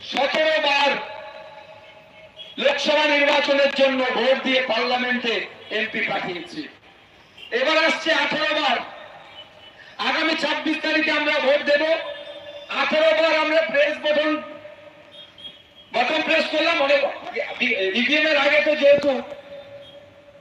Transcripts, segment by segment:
সতেরো বার লোকসভা নির্বাচনের জন্য ভোট দিয়ে পার্লামেন্টে এমপি পাঠিয়েছি। এবার আসছে আঠারো বার। আগামী ছাব্বিশ তারিখে আমরা ভোট দেব। আঠারো বার আমরা প্রেস বটন বটন প্রেস করলাম। অনেক ইভিএম এর আগে তো যেহেতু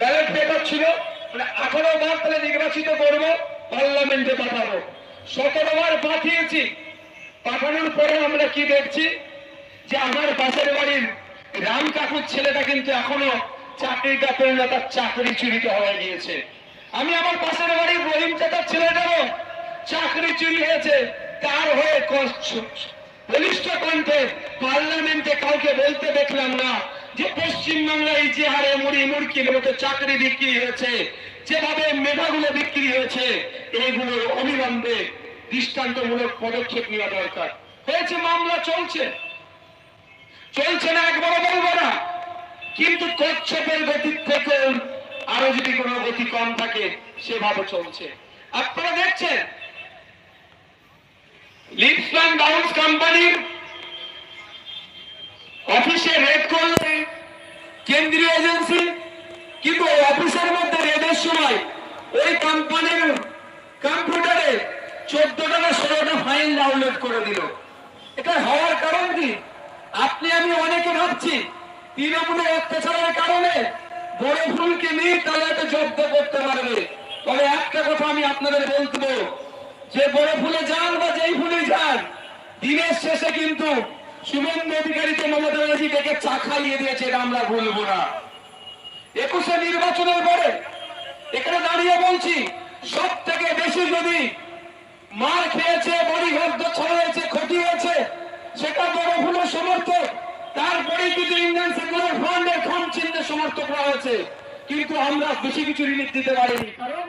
ব্যালট পেপার ছিল মানে আঠারো বার তাহলে নির্বাচিত করব, পার্লামেন্টে পাঠাবো। সতেরো বার পাঠিয়েছি। পাঠানোর পরে আমরা কি দেখছি? যে আমার পাশের বাড়ির রাম কাকুর ছেলেটা কিন্তু এখনও চাকরিটা পেল না তার চাকরি চুরিতে হয়ে গিয়েছে। আমি আমার পাশের বাড়ির রহিম চাচার ছেলেটারও চাকরি চুরি হয়েছে, তার হয়ে বলিষ্ঠ কণ্ঠে পার্লামেন্টে কাউকে বলতে দেখলাম না যে পশ্চিমবাংলায় যে হারে মুড়ি মুড়কির মতো চাকরি বিক্রি হয়েছে, যেভাবে মেধাগুলো বিক্রি হয়েছে এইগুলো অবিলম্বে দৃষ্টান্তমূলক পদক্ষেপ নেওয়া দরকার। হয়েছে, মামলা চলছে। চলছে না, একবারও বলব না। কিন্তু কচ্ছপের গতির থেকে আরও যদি কোনো গতি কম থাকে, সেভাবে চলছে। আপনারা দেখছেন লিপস্টান ডাউন্স কোম্পানির অফিসে রেড করলে কেন্দ্রীয় এজেন্সি, কিন্তু অফিসের মধ্যে রেডের সময় ওই কোম্পানির কম্পিউটারে চোদ্দটা না ষোলোটা ফাইল ডাউনলোড করে দিল। এটা হওয়ার কারণ কি? আপনি, আমি অনেকে ভাবছি, তৃণমূলের অত্যাচারের কারণে বড় ফুলকে নিয়ে তাহলে একটা জব্দ করতে পারবে। তবে একটা কথা আমি আপনাদের বলতে যে বড় ফুলে যান বা যেই ফুলে যান, দিনের শেষে কিন্তু শুভেন্দু অধিকারীকে মমতা ব্যানার্জি ডেকে চা খাইয়ে দিয়েছে, এটা আমরা ভুলবো না। একুশে নির্বাচনের পরে এখানে দাঁড়িয়ে বলছি সব থেকে বেশি যদি মার খেয়েছে, বড়ি ঘর ছড়িয়েছে খটিয়েছে সেটা ভুলের সমর্থক। তারপরে কিন্তু ইন্ডিয়ান সেকুলার ফ্রন্টের খাম চিহ্নের সমর্থক করা হয়েছে। কিন্তু আমরা বেশি কিছু রিলিফ দিতে পারিনি। কারণ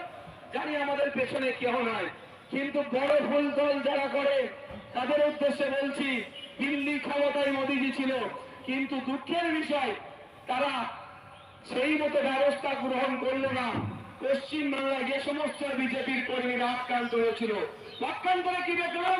জানি আমাদের পেছনে কেউ নয় কিন্তু বড় ভুল দল যারা করে, তাদের উদ্দেশ্যে বলছি দিল্লি ক্ষমতায় মোদীজি ছিল। কিন্তু দুঃখের বিষয়, তারা সেই মতো ব্যবস্থা গ্রহণ করল না। পশ্চিম বাংলায় যে সমস্ত বিজেপির কর্মীরা আক্রান্ত হয়েছিল। পক্ষান্তরে কি দেখলাম?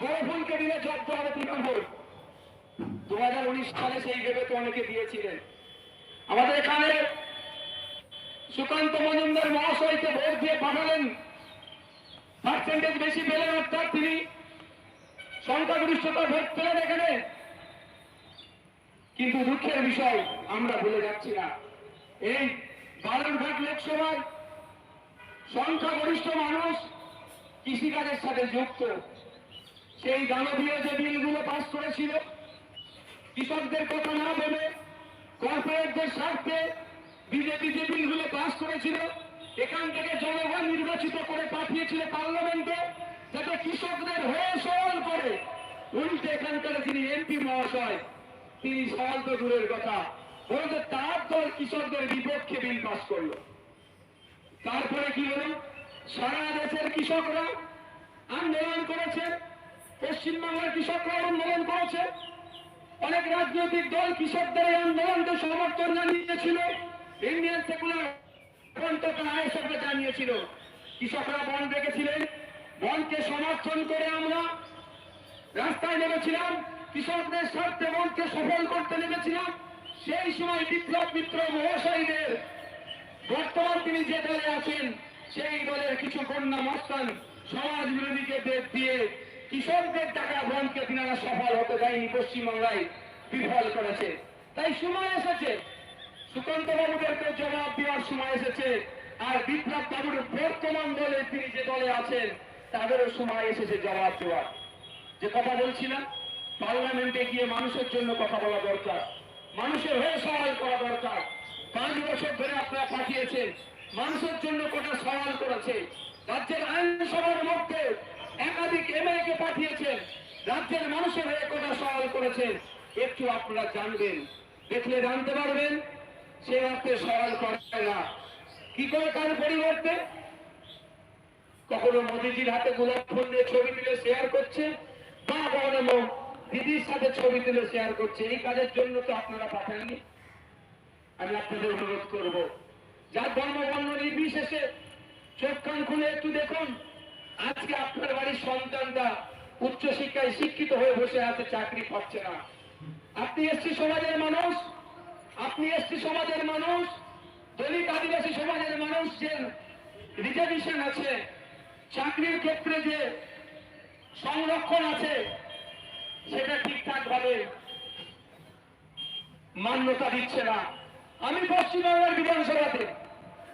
দিলে হবে তৃণমূল দু হাজার উনিশ সালে সেই ভেবে তো অনেকে দিয়েছিলেন। আমাদের এখানে সুকান্ত মজুমদার মহাশয়কে ভোট দিয়ে পাঠালেন। পার্সেন্টেজ বেশি পেলেন, অর্থাৎ তিনি সংখ্যাগরিষ্ঠতা ভোট পেলেন এখানে। কিন্তু দুঃখের বিষয়, আমরা ভুলে যাচ্ছি না। এই বালুরঘাট লোকসভায় সংখ্যাগরিষ্ঠ মানুষ কৃষিকাজের সাথে যুক্ত। সেই দানবীয় যে বিলগুলো পাস করেছিল, কৃষকদের কথা না ভেবে কর্পোরেটদের স্বার্থে বিজেপি যে বিলগুলো পাস করেছিল, এখান থেকে জনগণ নির্বাচিত করে পাঠিয়েছিল পার্লামেন্টে যাতে কৃষকদের হয়ে সওয়াল করে। উল্টে এখানকার তিনি এমপি মহাশয়, তিনি সওয়াল তো দূরের কথা বরঞ্চ তার দল কৃষকদের বিপক্ষে বিল পাস করল। তারপরে কি হলো? সারা দেশের কৃষকরা আন্দোলন করেছে পশ্চিমবাংলার কৃষকরা আন্দোলন করেছে। অনেক রাজনৈতিক দল কৃষকদের এই আন্দোলনকে সমর্থন জানিয়েছিল। ইন্ডিয়ান সেকুলার জানিয়েছিল। কৃষকরা বন রেখেছিলেন বনকে সমর্থন করে আমরা রাস্তায় নেমেছিলাম। কৃষকদের স্বার্থে বনকে সফল করতে নেমেছিলাম। সেই সময় বিপ্লব মিত্র মহাশয়দের বর্তমান তিনি যে দলে আছেন, সেই দলের কিছু কন্যা মস্তান সমাজ বিরোধীকে দেশ দিয়ে কৃষকদের টাকা বনকে তিনারা সফল হতে দেয়নি পশ্চিমবাংলায়, বিফল করেছে। তাই সময় এসেছে। সুকান্ত বাবুদেরকে জবাব দেওয়ার সময় এসেছে। আর বিপ্লব বাবুর বর্তমান দলে তিনি যে দলে আছেন, তাদেরও সময় এসেছে জবাব দেওয়ার। যে কথা বলছিলাম, পার্লামেন্টে গিয়ে মানুষের জন্য কথা বলা দরকার। মানুষের হয়ে সওয়াল করা দরকার। পাঁচ বছর ধরে আপনারা পাঠিয়েছেন। মানুষের জন্য কটা সওয়াল করেছে। রাজ্যের আইনসভার মধ্যে পাঠিয়েছেন রাজ্যের মানুষের হয়ে কটা সওয়াল করেছেন একটু আপনারা জানবেন, দেখলে জানতে পারবেন, সে অর্থে সরল করে না। কি করে কার পরিবর্তে? কখনো মোদিজির হাতে গোলাপ ফুল দিয়ে ছবি তুলে শেয়ার করছে, বা কখনো দিদির সাথে ছবি তুলে শেয়ার করছে। এই কাজের জন্য তো আপনারা পাঠাননি। আমি আপনাদের অনুরোধ করব, যার ধর্ম বর্ণ নির্বিশেষে চোখ কান খুলে একটু দেখুন। আজকে আপনার বাড়ির সন্তানটা উচ্চশিক্ষায় শিক্ষিত হয়ে বসে আছে, চাকরি পাচ্ছে না। আপনি এসছি সমাজের মানুষ, আপনি এসছি সমাজের মানুষ, দলিত আদিবাসী সমাজের মানুষ যে রিজার্ভেশন আছে, চাকরির ক্ষেত্রে যে সংরক্ষণ আছে, সেটা ঠিকঠাক ভাবে মান্যতা দিচ্ছে না। আমি পশ্চিমবাংলার বিধানসভাতে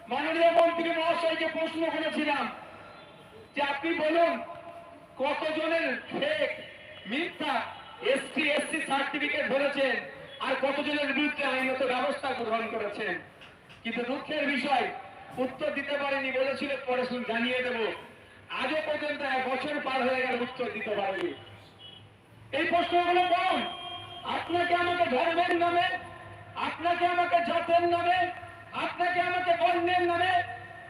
মাননীয় মন্ত্রী মহাশয়কে প্রশ্ন করেছিলাম যে আপনি বলুন কতজনের ফেক মিথ্যা এসটি এসসি সার্টিফিকেট ধরেছেন আর কতজনের বিরুদ্ধে আইনত ব্যবস্থা গ্রহণ করেছেন? কিন্তু দুঃখের বিষয়, উত্তর দিতে পারেনি বলেছিল, পরে জানিয়ে দেব। আজও পর্যন্ত এক বছর পার হয়ে গেল উত্তর দিতে পারেনি। এই প্রশ্নগুলো কোন আপনাকে আমাকে ধর্মের নামে, আপনাকে আমাকে জাতের নামে, আপনাকে আমাকে বর্ণের নামে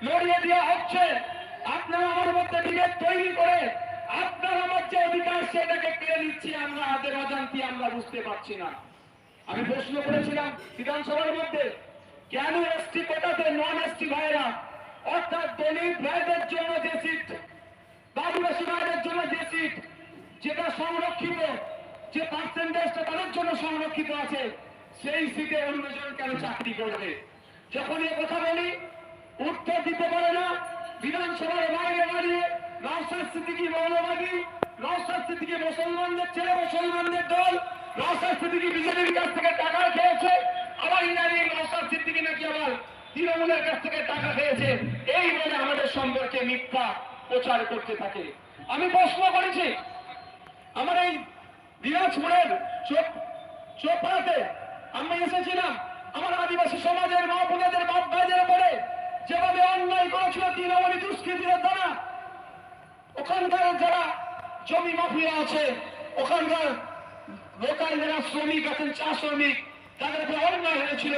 লড়িয়ে দেওয়া হচ্ছে। আপনারা আমার মধ্যে বিভেদ তৈরি করে আপনার আমার যে অধিকার, সেটাকে কেড়ে নিচ্ছি আমরা, হাতের অজান্তি আমরা বুঝতে পারছি না। আমি প্রশ্ন করেছিলাম বিধানসভার মধ্যে, কেন এসটি কোটাতে নন এসটি ভাইরা, অর্থাৎ দলিত ভাইদের জন্য যে সিট আদিবাসী ভাইদের জন্য যে সিট যেটা সংরক্ষিত, যে পার্সেন্টেজটা তাদের জন্য সংরক্ষিত আছে, সেই সিটে অন্যজন কেন চাকরি করবে? যখন এ কথা বলি, উত্তর দিতে পারে না, বিধানসভার বাইরে দাঁড়িয়ে নওসাদ সিদ্দিকি মৌলবাদী সিদ্দিকি মুসলমানদের ছেলে মুসলমানদের দল সিদ্দিকি বিজেপির কাছ থেকে টাকা খেয়েছে, আবার ইনারি সিদ্দিকি নাকি আবার তৃণমূলের কাছ থেকে টাকা খেয়েছে। এই বলে আমাদের সম্পর্কে মিথ্যা প্রচার করতে থাকে। আমি প্রশ্ন করেছি, আমার এই দিনাজপুরের চোপ, চোপড়াতে আমি এসেছিলাম, আমার আদিবাসী সমাজের মা বোনেদের বাপ ভাইদের উপরে যেভাবে অন্যায় করেছিল তৃণমূলী দুষ্কৃতীদের দ্বারা ওখানকার যারা জমি মাফিয়া আছে, ওখানকার লোকাল যারা শ্রমিক আছেন, চা শ্রমিক, তাদের উপরে অন্যায় হয়েছিল,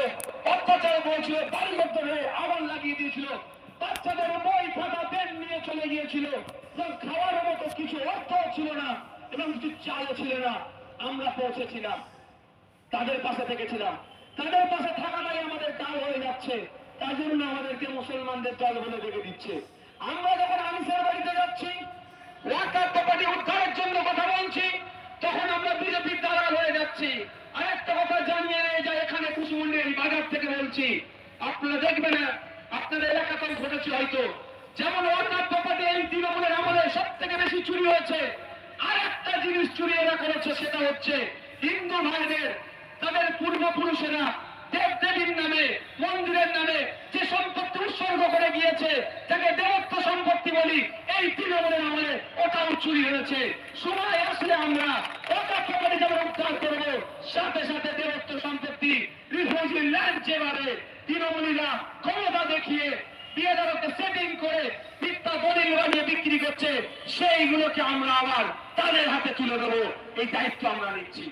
অত্যাচার করেছিল বাড়ির মধ্যে হয়ে আগুন লাগিয়ে দিয়েছিল, বাচ্চাদের বই খাতা, পেন নিয়ে চলে গিয়েছিল খাওয়ার মতো কিছু অর্থ ছিল না এবং কিছু চালও ছিল না। আমরা পৌঁছেছিলাম, তাদের পাশে থেকেছিলাম। তাদের পাশে থাকাটাই আমাদের কাল হয়ে যাচ্ছে তার জন্য আমাদেরকে মুসলমানদের দল বলে দেখে দিচ্ছে। আমরা যখন আমিষের বাড়িতে যাচ্ছি ওয়াকার উদ্ধারের জন্য কথা বলছি, তখন আমরা বিজেপির দালাল হয়ে যাচ্ছি। আরেকটা কথা জানিয়ে যে এখানে কুসুমন্ডির বাজার থেকে বলছি। আপনারা দেখবেন, আপনাদের এলাকাতে ঘটেছে হয়তো। যেমন ওয়াকার প্রপার্টি এই তৃণমূলের আমলে সব থেকে বেশি চুরি হয়েছে। আর একটা জিনিস চুরি এরা করেছে, সেটা হচ্ছে হিন্দু ভাইদের, তাদের পূর্বপুরুষেরা দেব দেবীর নামে, মন্দিরের নামে যে সম্পত্তি উৎসর্গ করে গিয়েছে যাকে দেবত্ব সম্পত্তি বলি, এই তৃণমূলের আমলে ওটাও চুরি হয়েছে। সময় আসলে আমরা ওটা প্রপার্টি যেমন উদ্ধার করব। সাথে সাথে দেবত্ব সম্পত্তি ল্যান্ড যেভাবে তৃণমূলীরা ক্ষমতা দেখিয়ে বিয়েদারকে সেটিং করে মিথ্যা দলিল বানিয়ে বিক্রি করছে, সেইগুলোকে আমরা আবার তাদের হাতে তুলে দেবো। এই দায়িত্ব আমরা নিচ্ছি।